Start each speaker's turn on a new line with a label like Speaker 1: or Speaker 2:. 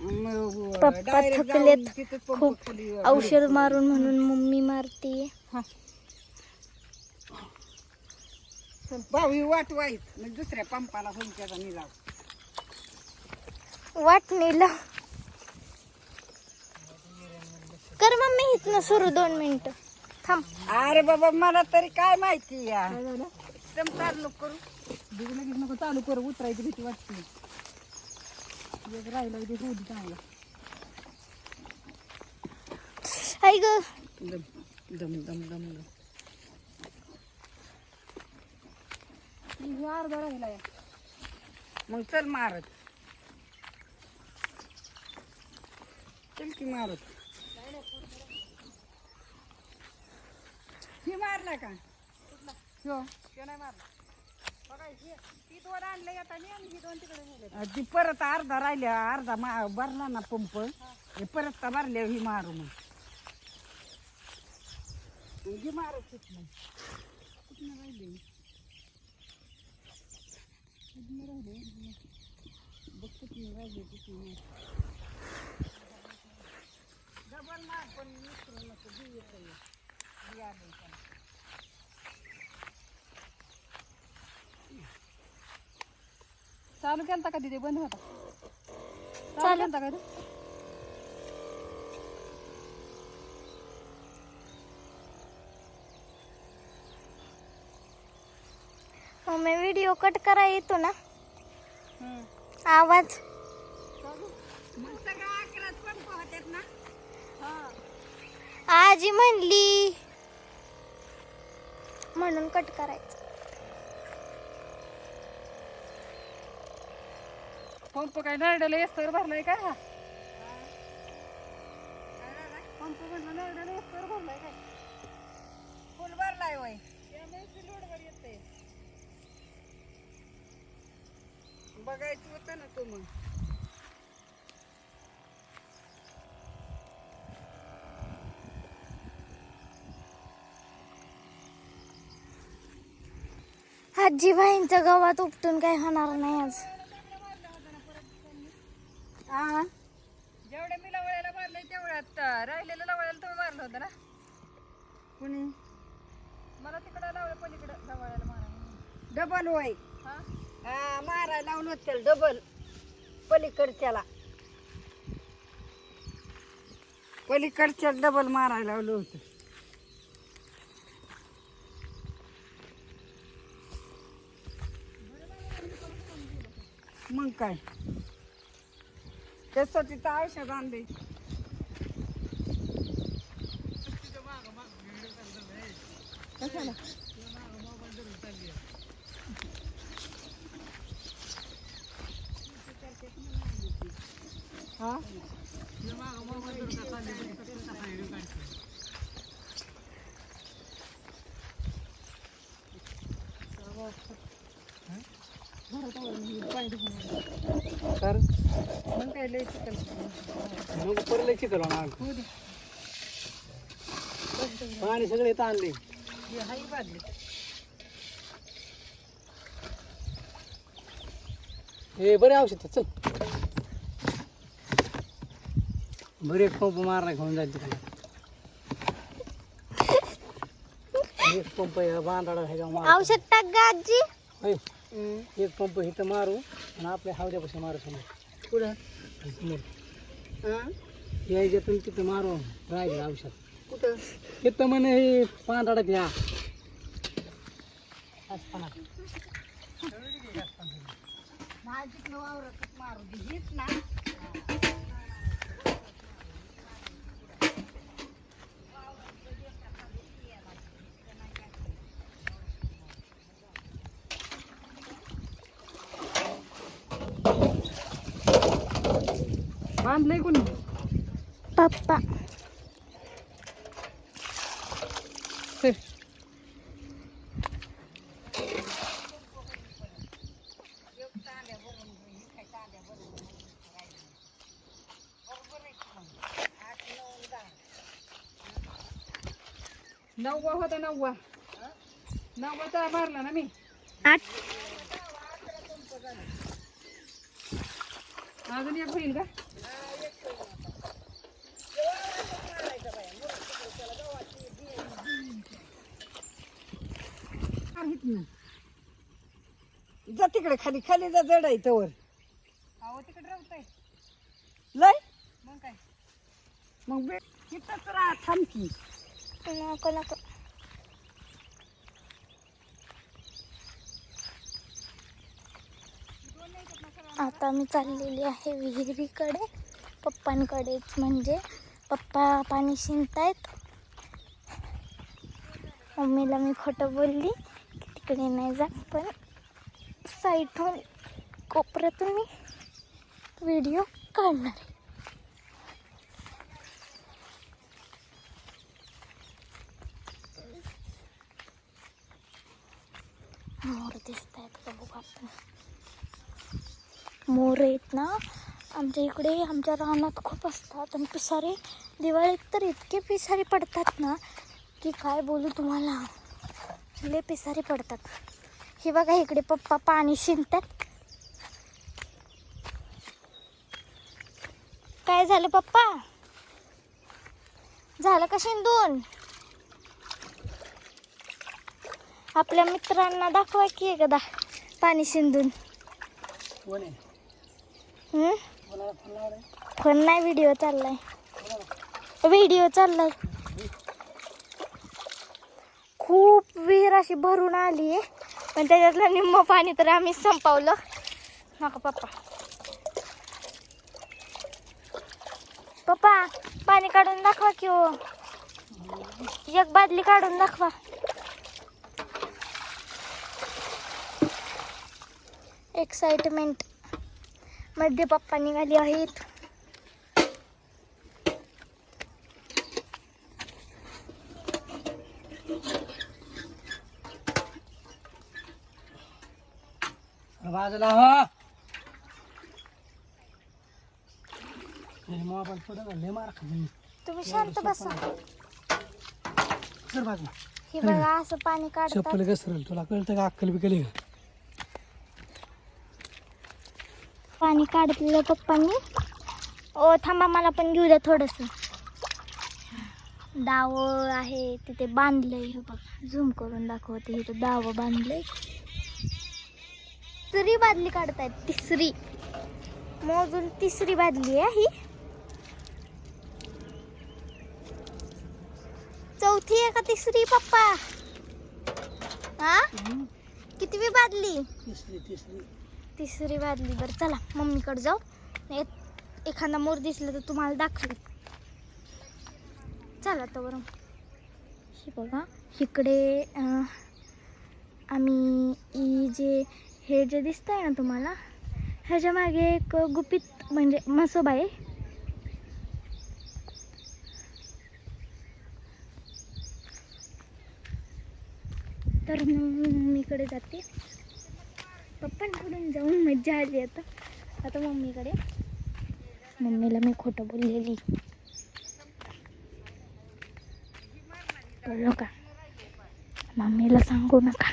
Speaker 1: पप्पा थकलेत. खूप औषध मारून म्हणून मम्मी मारतीये.
Speaker 2: भाऊ ही वाट वाईट. दुसऱ्या पंपाला त्याचा निलाव.
Speaker 1: वाटणीला कर मम्मी इथनं सुरू दोन मिनिट. थांब.
Speaker 2: अरे बाबा मला तरी काय माहिती या एकदम चालू करू. नको चालू करू. उतरायची भीती वाटते. एक राहिला चांगला
Speaker 1: आई ग.
Speaker 2: दम दम दम दम दम अर्धा राहिला मग चल मारत. चल की मारत. ही मारला का? नाही मारला. ती परत अर्धा राहिल्या अर्धा मा भरला ना पंप. हे परत का भरल्या ही मारू मग. ही मारू कुठनं? कुठनं कुठनं बघ कुठनं कुठनं डबल मार पण मिसळू नको बी येतं हे आलंय त्याला. चालू केलता का तिथे बंद होता. चालू केलता का रे?
Speaker 1: मम्मी व्हिडिओ कट करा येतो ना? आवाज आजी म्हणली. म्हणून कट करायचं.
Speaker 2: पंप काय नरड्याला एस्तर भरलाय काय हा? पंप म्हणलं नरड्याला एस्तर भरलाय काय? फुल भरलाय वय बघायचं होतं ना तू मग.
Speaker 1: आजी बाईंच्या गावात उपटून काय होणार नाही आज.
Speaker 2: हा जेवढ्या मी लवळ्याला मारलंय तेवढ्यात राहिलेलं लवळ्याला तुम्ही मारलं होतं ना? कुणी? मला तिकडं लावलं पलीकडं लवळ्याला मारा डबल वय हा? मारायला लावलं होतं त्याला डबल. पलीकडच्याला. पलीकडच्या डबल मारायला लावलं होतं. मग काय? त्याचं तिथं औषध आणले कशाला हा तर मग काय लय
Speaker 3: मग परले चिकल
Speaker 2: होऊ दे.
Speaker 3: पाणी सगळे इथं आणले.
Speaker 2: हे हाई
Speaker 3: हे बरे औषध चल. बरे पंप मारला घेऊन जाईल तिकडे. एक पंप या बांधाडा
Speaker 1: औषध टाक ग आजी.
Speaker 3: होय. एक पंप इथं मारू आणि आपल्या हावद्यापाशी मारू समोर.
Speaker 2: पुढं?
Speaker 3: समोर. यायच्यातून तिथं मारू राहिले औषध.
Speaker 2: कुठं?
Speaker 3: इथं म्हणे हे पांढराडात या.
Speaker 2: मारू दे. हेच ना. बांधलंय कोणी?
Speaker 1: पप्पा.
Speaker 2: चल. नववा होता नववा. नववाचा मारला ना मी.
Speaker 1: आठ.
Speaker 2: अजून एक होईल का? जा तिकडे खाली खाली जा जड आहे तवर.
Speaker 4: अहो तिकडे राहतंय.
Speaker 2: लय?
Speaker 4: मग काय?
Speaker 2: मग बे तिथंच राहा थांबकी
Speaker 1: नको नको. आता मी चाललेली आहे विहिरीकडे पप्पांकडेच म्हणजे पप्पा पाणी शिंकतायत मम्मीला मी खोटं बोलली की तिकडे नाही जात पण. साईडून कोपऱ्यातून मी व्हिडिओ काढणार आहे. मोर दिसत आहेत का बघू आपण? मोर आहेत ना आमच्या इकडे आमच्या रानात खूप असतात. आणि पिसारे दिवाळीत तर इतके पिसारे पडतात ना की काय बोलू तुम्हाला? लय पिसारे पडतात. हे बघा इकडे पप्पा पाणी शिंकतात काय झालं पप्पा? झालं का शिंदून? आपल्या मित्रांना दाखवा की एकदा पाणी शिंदून. पण नाही व्हिडिओ चाललाय. व्हिडिओ चाललाय. खूप विहीर अशी भरून आली आहे पण त्याच्यातलं निम्म पाणी तर आम्ही संपवलं. नका पप्पा. पप्पा पाणी काढून दाखवा की हो. एक बादली काढून दाखवा. एक्साइटमेंटमध्ये पप्पा निघाली आहेत.
Speaker 3: बाजूला हो. मोबाईल पडत लय मार खाली
Speaker 1: तुम्ही शांत बसा.
Speaker 3: सर बाजूला.
Speaker 1: हे बघा असं पाणी काढतात.
Speaker 3: चप्पल घसरल तुला कळतं का अक्कल बिकल का?
Speaker 1: पाणी काढलेलं पप्पांनी. ओ थांबा मला पण घेऊ द्या थोडस. दाव आहे तिथे बांधलंय. हे बघ झूम करून दाखवते इथं दाव बांधलंय. तिसरी बादली काढतायत. तिसरी. मोजून तिसरी बादली आहे ही. चौथी आहे का तिसरी पप्पा? हा? कितवी बादली?
Speaker 3: तिसरी तिसरी.
Speaker 1: तिसरी वाजली बरं चला मम्मीकडे जाऊ. एखादा मोर दिसला तर तुम्हाला दाखवेल चला तर बरं हे बघा इकडे आम्ही जे हे जे दिसत आहे ना तुम्हाला ह्याच्या मागे एक गुपित म्हणजे म्हसोबा आहे. तर मग मम्मीकडे जाते. पप्पांकडून जाऊन मज्जा आली आता. आता मम्मीकडे. मम्मीला मी खोटं बोललेली. बोललो का? मम्मीला सांगू नका.